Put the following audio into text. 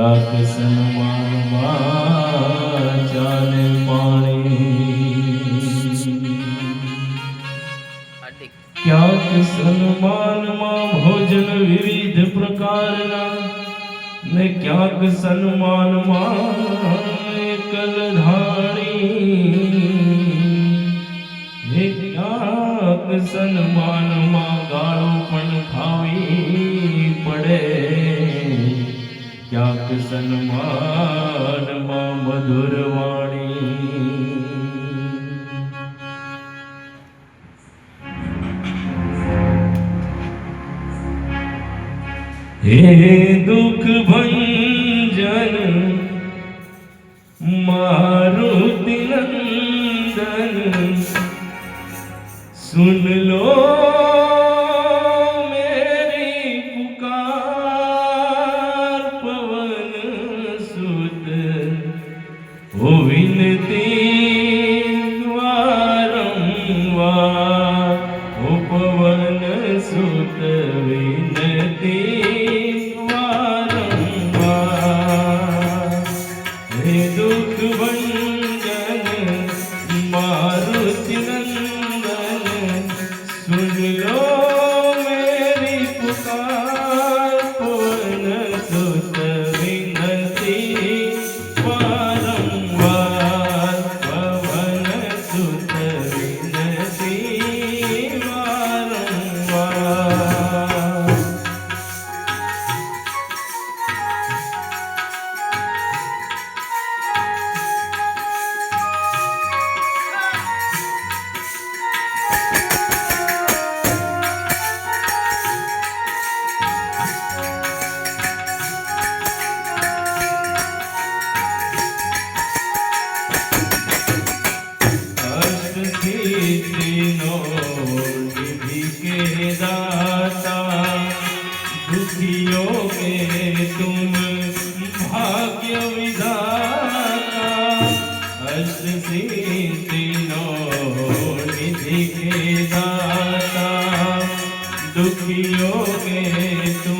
રાખ સન્માનમાં ચાલે પાણી. ક્યાંક સન્માનમાં ભોજન વિવિધ પ્રકારના ને ક્યાંક સન્માનમાં એકલ ધાણી. ક્યાંક સન્માનમાં ગાળો પણ ક્યાંક સન્માનમાં મધુર વાણી. હે દુઃખ ભંગ ਉਹ ਵਿਨਤੀ નો નિધિ કે દાતા દુખિયો કે તુમ ભાગ્ય વિધાતા અષ્ટ સિદ્ધિ નો નિધિ કે દાતા દુખિયો કે તુમ